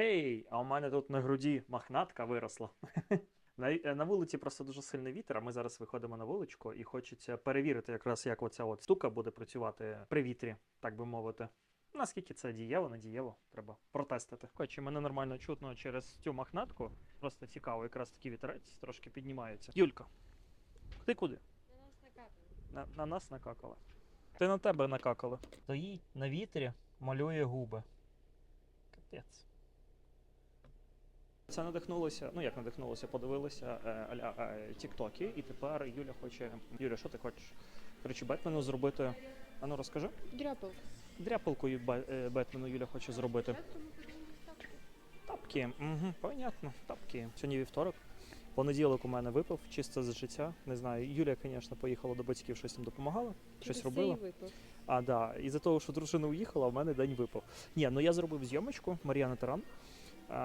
Гей, а у мене тут на груді махнатка виросла. На, е, на вулиці просто дуже сильний вітер, а ми зараз виходимо на вуличку і хочеться перевірити якраз, як оця от штука буде працювати при вітрі, так би мовити. Наскільки це дієво, не дієво, треба протестити. Хоче, мене нормально чутно через цю махнатку. Просто цікаво, якраз такий вітерець трошки піднімається. Юлька, ти куди? На, на нас накакала. Ти на тебе накакала. Стоїть на вітрі, малює губи. Капець. Це надихнулося, ну як надихнулося, подивилися е, аля е, тіктоки, і тепер Юля хоче. Юля, що ти хочеш? Коротше, Бетмену зробити. А ну розкажи. Дряпалкою Бе- е, Бетмену Юля хоче зробити. Тапки. Угу, понятно, тапки. Сьогодні вівторок. Понеділок у мене випав, чисто з життя. Не знаю. Юля, звісно, поїхала до батьків, щось там допомагала, щось робила. А, да. І за того, що дружина уїхала, в мене день випав. Ні, ну я зробив зйомочку Мар'яна Таран.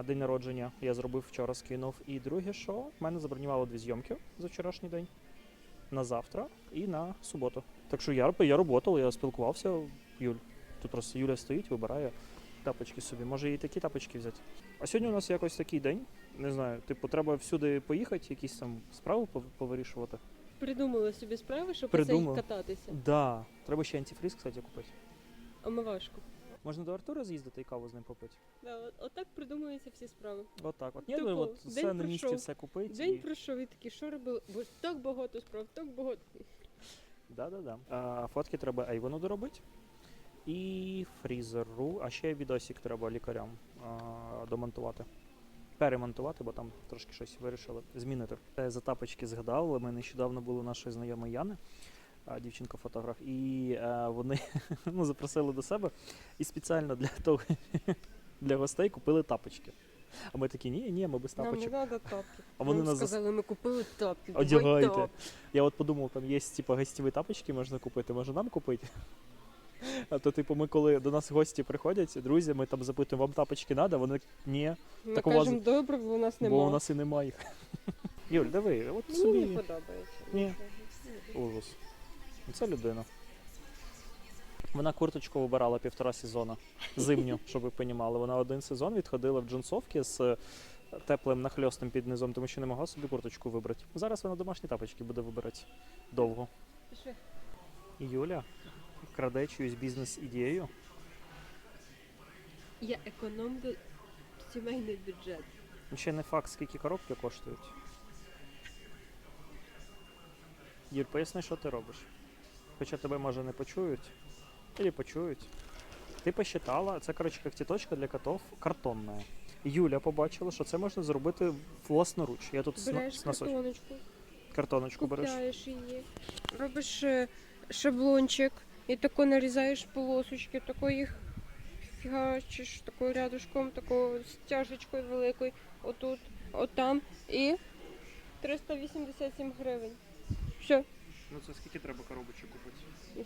День народження я зробив вчора, скинув. І друге, що в мене забронювало дві зйомки за вчорашній день. На завтра і на суботу. Так що я, я роботав, я спілкувався. Юль. Тут просто Юля стоїть, вибирає тапочки собі. Може їй такі тапочки взяти. А сьогодні у нас якось такий день. Не знаю, типу, треба всюди поїхати, якісь там справи повирішувати. Придумала собі справи, щоб Придумала. оце кататися. Да. Треба ще антифріз, кстати, купити. Омивашку. Можна до Артура з'їздити і каву з ним попити. Да, от, отак придумуються всі справи. От так. От ні, Тупо, ну, от день все на місці, пройшов. все купити. День І... пройшов і такий, що робили? Бо так багато справ, так багато. Да-да-да. А, фотки треба Ейвону доробити. І фрізеру, а ще відосик треба лікарям а, домонтувати. Перемонтувати, бо там трошки щось вирішили змінити. Е, За тапочки згадав, ми нещодавно були у нашої знайомої Яни, дівчинка-фотограф, і е, вони ну, запросили до себе і спеціально для того для гостей купили тапочки. А ми такі, ні, ні, ми без Нам не треба тапки. А вони Нам нас сказали, ми купили тапки. Одягайте. Я от подумав, там є типу, гостєві тапочки можна купити, може нам купити? А то, типу, ми коли до нас гості приходять, друзі, ми там запитуємо, вам тапочки треба, вони ні, Ми Так у вас- кажемо, добре, бо у нас немає. бо у нас і немає. Юль, диви, от Мені собі не подобається. Ні. ужас. Це людина. Вона курточку вибирала півтора сезону. Зимню, щоб ви понімали. Вона один сезон відходила в джинсовки з теплим нахльостом під низом, тому що не могла собі курточку вибрати. Зараз вона домашні тапочки буде вибирати довго. Пішли. Юля краде чиюсь бізнес-ідею. Я економлю сімейний бюджет. Ще не факт, скільки коробки коштують. Юль, поясни, що ти робиш. Хоча тебе може не почують. Или почують. Ти посчитала, це, коротше, когтіточка для котов картонна. Юля побачила, що це можна зробити власноруч. Я тут Береш с носоч- картоночку, картоночку береш. купляєш її, робиш е, шаблончик і тако нарізаєш полосочки, тако їх фігачиш такою рядушком, такою стяжечкою великою, отут, отам і 387 гривень. Все, Ну це скільки треба коробочок купити?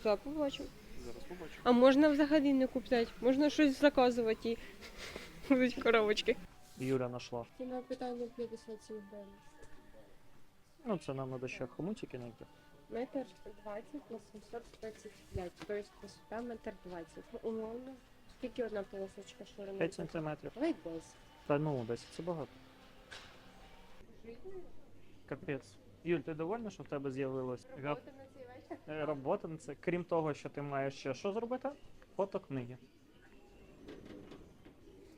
за побачимо. Зараз побачимо. А можна взагалі не купляти, можна щось заказувати і будуть коробочки. Юля знайшла. Ціна питання 57 гривень. Ну це нам треба ще хомутики знайти. Метр 20 на 735, тобто висота метр 20. Ну, умовно. Скільки одна полосочка ширина? 5 сантиметрів. Давай 10. Та ну, 10 це багато. Капець. Юль, ти довольна, що в тебе з'явилось Робота на цей вечір? е, робота на це? Крім того, що ти маєш ще що зробити? Фото книги.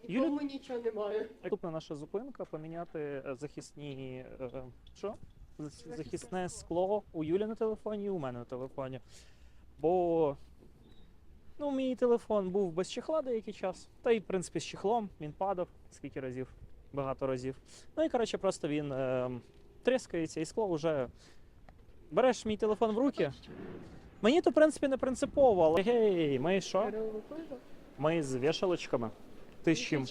Нікому нічого немає. Наступна наша зупинка поміняти е, захисні. е, Що? Зас- Захисне скло у Юлі на телефоні і у мене на телефоні. Бо ну, мій телефон був без чехла деякий час. Та й, в принципі, з чехлом він падав скільки разів, багато разів. Ну і коротше, просто він е, тріскається, і скло вже. Береш мій телефон в руки. Мені то, в принципі, не принципово, але гей, ми що? Ми з вішалочками. Ти з чим?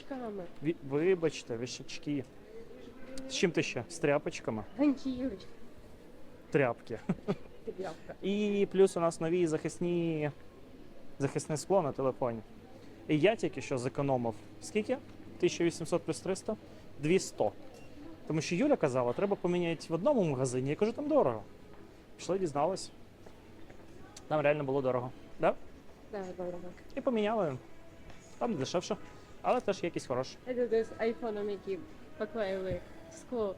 Ві- Вибачте, вішачки. З чим ти ще? З тряпочками? Тряпки. Тряпка. І плюс у нас нові захисні захисне скло на телефоні. І я тільки що зекономив. Скільки? 1800 плюс 300? 200. Тому що Юля казала, треба поміняти в одному магазині. Я кажу, там дорого. Пішли, дізналась. Там реально було дорого. Да? Да, добре. І поміняли. Там дешевше. але теж якість хороша. Це з айфоном, які поклеїли скло.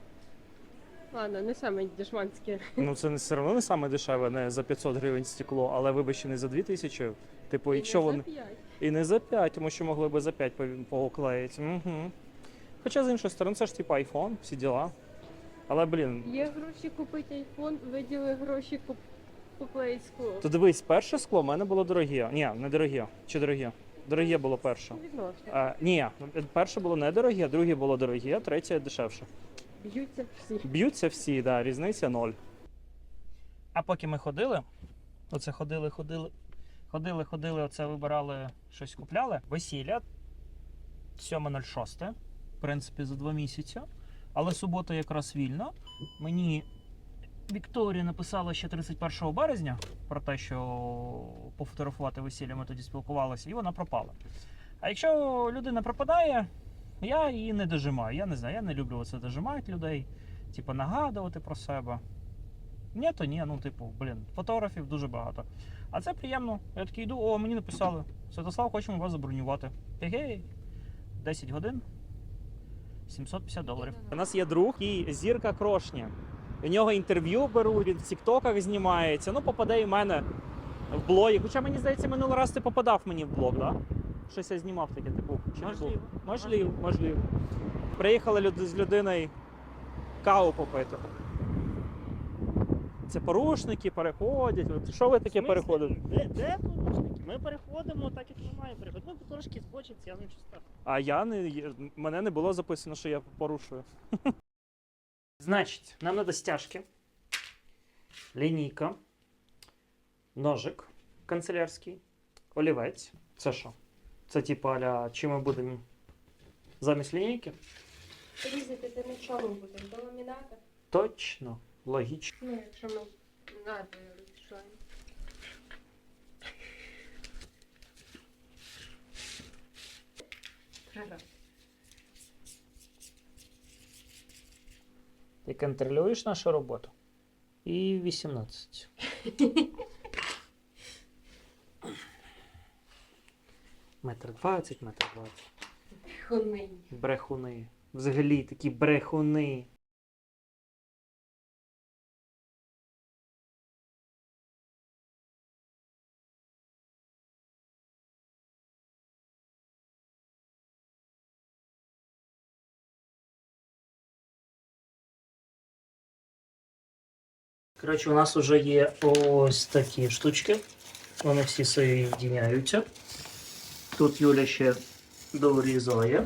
Ладно, не саме дешманське. Ну це не все одно не саме дешеве, не за 500 гривень стекло, але вибачте, не за 2000. Типу, якщо вони. І не за 5, тому що могли би за 5 поклеїти. Угу. Хоча з іншої сторони, це ж типу iPhone, всі діла. Але, блін, Є гроші купити айфон, виділи гроші куп... поклеїть скло. то дивись, перше скло в мене було дороге. Ні, не дороге. Чи дороге? Дороге було перше. Відносно. А, ні, перше було не дороге, друге було дороге, третє дешевше. Б'ються всі. Б'ються всі, да, різниця ноль. А поки ми ходили, оце ходили, ходили, ходили, ходили, оце вибирали, щось купляли. Весілля 7.06, в принципі, за два місяці. Але субота якраз вільна. Мені Вікторія написала ще 31 березня про те, що пофотографувати весілля, ми тоді спілкувалися, і вона пропала. А якщо людина пропадає, я її не дожимаю. Я не знаю, я не люблю це дожимати людей, типу нагадувати про себе. Ні, то ні, ну, типу, блін, фотографів дуже багато. А це приємно. Я такий йду, о, мені написали. Святослав, хочемо вас забронювати. Гей, 10 годин. 750 доларів. У нас є друг і зірка крошня. У нього інтерв'ю беруть, він в Тіктоках знімається. Ну, попаде і в мене в блогі. Хоча мені здається, минулий раз ти попадав мені в блог. Да? Щось я знімав таке, типу. Чи не Можливо. був? Можливо, можливо. Приїхали люди з людиною каву попити. Це порушники переходять. От Що ви таке переходите? Де, де? Ми переходимо так, як ми маємо переходити. Ми трошки збочиться, але нічого страшного. А я не мене не було записано, що я порушую. Значить, нам треба стяжки, лінійка, ножик канцелярський, олівець. Це що? Це типу аля, чи ми будемо замість лінійки? Різати ти на чому будеш? До ламіната? Точно, логічно. Ну, якщо ми надою розрішаємо. Ага. Ти контролюєш нашу роботу? І 18. Метр двадцять, метр двадцять. Брехуни. Брехуни. Взагалі такі брехуни. Коротше, у нас вже є ось такі штучки. Вони всі соєдиняються. Тут Юля ще дорізає.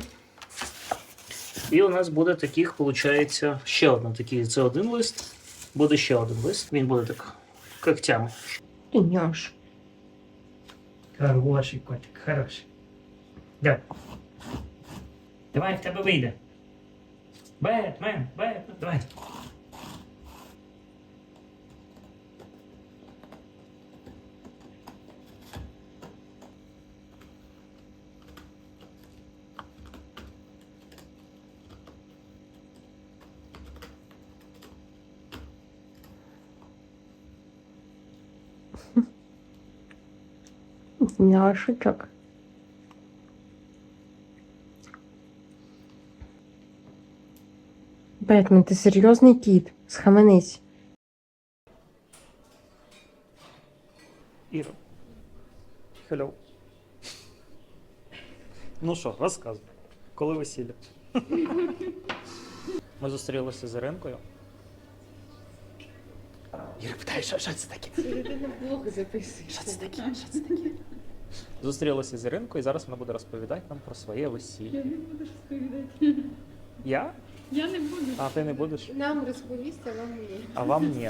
І у нас буде таких, виходить, ще один такий. Це один лист. Буде ще один лист. Він буде так когтями. Ти. Хороший котик, хороший. Дякую. Давай в тебе вийде. Бетмен, Бетмен, давай. Няшечок. Бетмен, ти серйозний кіт? Схаменись. Іра. Hello. Ну що, розказуй. Коли весілля? Ми зустрілися з Іринкою. Іра питає, що, що це таке? Людина блог записує. Що це таке? Що це таке? Зустрілися з Іринкою, і зараз вона буде розповідати нам про своє весілля. Я не буду розповідати. Я? Я не буду. А ти не будеш? Нам розповість, а вам ні. А вам ні.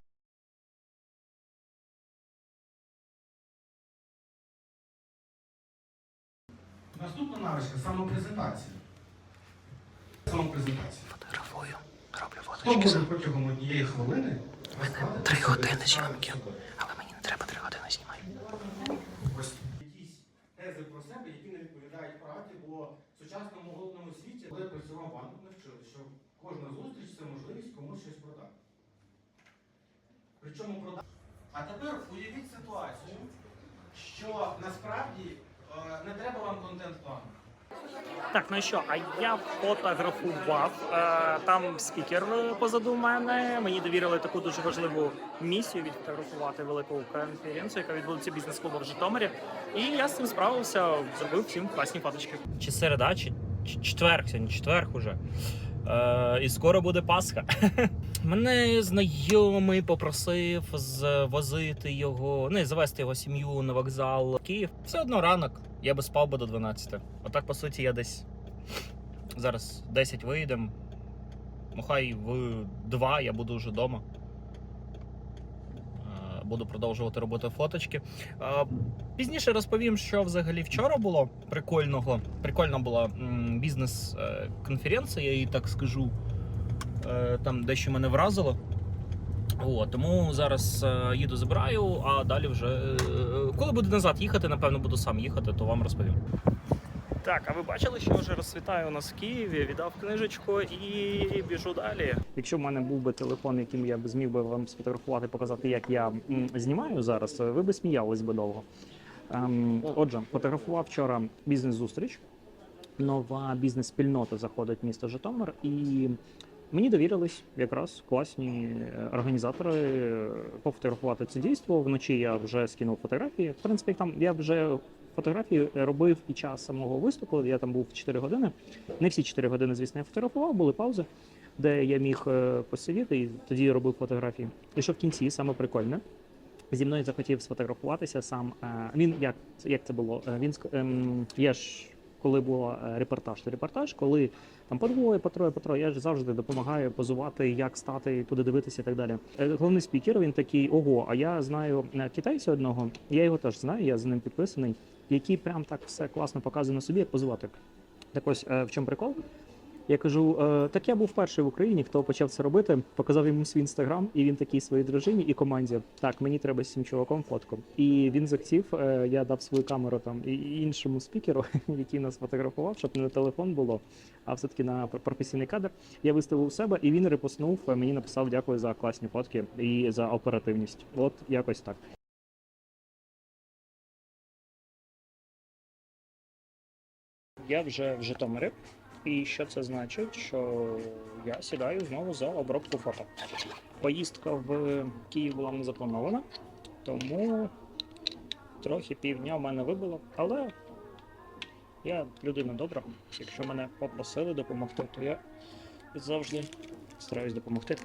Наступна навичка самопрезентація. Самопрезентація. Фотографую, роблю Хто може протягом однієї хвилини розказати три години зйомки. Але мені не треба три години знімати. Якісь тези про себе, які не відповідають правді, бо в сучасному голодному світі, коли я працював банку, навчили, що кожна зустріч це можливість комусь щось продати. Причому продати. А тепер уявіть ситуацію, що насправді е, не треба вам контент-плану. Так, ну що, а я фотографував. Е, там спікер позаду мене. Мені довірили таку дуже важливу місію відфотографувати велику конференцію, яка відбудеться бізнес-клубу в Житомирі. І я з цим справився, зробив всім класні фоточки. Чи середа, чи ч- четверг, сьогодні четверг уже. Е, і скоро буде Пасха. Мене знайомий попросив звозити його, ну і завести його сім'ю на вокзал в Київ. Все одно ранок. Я би спав би до 12. Отак, по суті, я десь зараз 10 виїдемо. Ну, хай в 2 я буду вже вдома. Е, Буду продовжувати робити фоточки. Е, Пізніше розповім, що взагалі вчора було прикольного. Прикольна була бізнес-конференція, я їй так скажу. Е, Там дещо мене вразило. О, тому зараз е, їду, забираю, а далі вже. е, коли буду назад їхати, напевно, буду сам їхати, то вам розповім. Так, а ви бачили, що вже розцвітає у нас в Києві? Віддав книжечку і біжу далі. Якщо в мене був би телефон, яким я б зміг би вам сфотографувати, показати, як я знімаю зараз, ви б сміялись би довго. Ем, отже, фотографував вчора бізнес-зустріч. Нова бізнес-спільнота заходить в місто Житомир, і мені довірились якраз класні е, організатори е, пофотографувати це дійство. Вночі я вже скинув фотографії. В принципі, там я вже фотографії робив і час самого виступу. Я там був 4 години. Не всі 4 години, звісно, я фотографував, були паузи, де я міг е, посидіти і тоді робив фотографії. І що в кінці саме прикольне. Зі мною захотів сфотографуватися сам. Він як, як це було? Він ем, я ж коли е, репортаж, то репортаж, коли там по двоє, по троє, по троє, я ж завжди допомагаю позувати, як стати, куди дивитися і так далі. Е, Головний спікер він такий: ого, а я знаю е, китайця одного, я його теж знаю, я з ним підписаний, який прям так все класно показує на собі, як позувати. Так ось е, в чому прикол? Я кажу, е, так я був перший в Україні, хто почав це робити. Показав йому свій інстаграм, і він такий своїй дружині і команді. Так, мені треба з цим чуваком фотку. І він захотів. е, Я дав свою камеру там і- іншому спікеру, який нас фотографував, щоб не на телефон було, а все-таки на професійний кадр. Я виставив у себе, і він репостнув. е, Мені написав дякую за класні фотки і за оперативність. От якось так. Я вже в Житомирі. І що це значить? Що я сідаю знову за обробку фото. Поїздка в Київ була не запланована, тому трохи півдня в мене вибило, але я людина добра. Якщо мене попросили допомогти, то я завжди стараюсь допомогти.